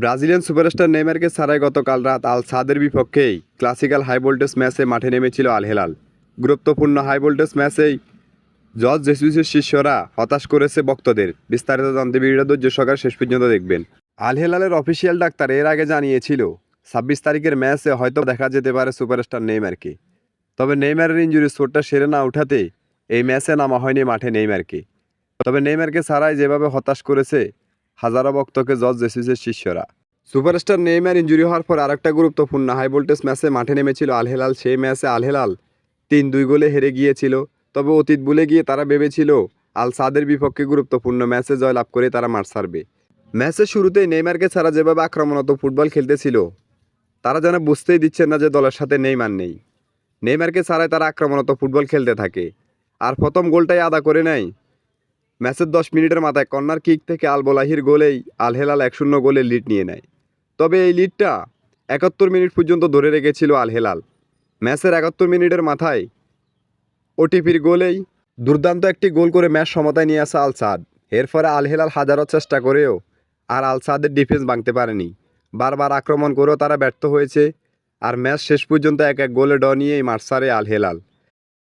Brazilian superstar নেইমারকে ছাড়াই গতকাল রাত আল সাদের বিপক্ষেই ক্লাসিক্যাল হাই ভোল্টেজ ম্যাচে মাঠে নেমেছিল আল হেলাল গুরুত্বপূর্ণ হাই ভোল্টেজ ম্যাচেই জর্জ জেসুসের শিষ্যরা হতাশ করেছে ভক্তদের। বিস্তারিত জানতে ধৈর্য সহকারে শেষ পর্যন্ত দেখবেন। আল হেলালের অফিসিয়াল ডাক্তার এর আগে জানিয়েছিল, ছাব্বিশ তারিখের ম্যাচে হয়তো দেখা যেতে পারে সুপারস্টার নেইমারকে। তবে নেইমারের ইঞ্জুরি চোটটা সেরে না উঠাতে এই ম্যাচে নামা হয়নি মাঠে নেইমারকে। তবে নেইমারকে ছাড়াই যেভাবে হতাশ করেছে হাজারো ভক্তকে জর্জ জেসিসের শিষ্যরা। সুপারস্টার নেইমার ইঞ্জুরি হওয়ার পর আরেকটা গুরুত্বপূর্ণ হাই ভোল্টেজ ম্যাচে মাঠে নেমেছিল আল হেলাল। সেই ম্যাচে আলহেলাল তিন দুই গোলে হেরে গিয়েছিল। তবে অতীত ভুলে গিয়ে তারা ভেবেছিল আল সাদের বিপক্ষে গুরুত্বপূর্ণ ম্যাচে জয়লাভ করে তারা মাঠ ছাড়বে ম্যাচের শুরুতেই নেইমারকে ছাড়া যেভাবে আক্রমণাত্মক ফুটবল খেলতেছিল, তারা যেন বুঝতেই দিচ্ছেন না যে দলের সাথে নেইমার নেই। নেইমারকে ছাড়াই তারা আক্রমণাত্মক ফুটবল খেলতে থাকে। আর প্রথম গোলটাই আদা করে নেয়। ম্যাচের দশ মিনিটের মাথায় কর্নার কিক থেকে আল বোলাহির গোলেই আল হেলাল এক শূন্য গোলের লিড নিয়ে নেয়। তবে এই লিডটা একাত্তর মিনিট পর্যন্ত ধরে রেখেছিল আল হেলাল ম্যাচের একাত্তর মিনিটের মাথায় ওটিপির গোলেই দুর্দান্ত একটি গোল করে ম্যাচ সমতায় নিয়ে আসে আল সাদ। এর ফলে আল হেলাল হাজারো চেষ্টা করেও আর আল সাদের ডিফেন্স ভাঙতে পারেনি। বারবার আক্রমণ করেও তারা ব্যর্থ হয়েছে। আর ম্যাচ শেষ পর্যন্ত এক এক গোলে ড নিয়েই মাঠ সারে আল হেলাল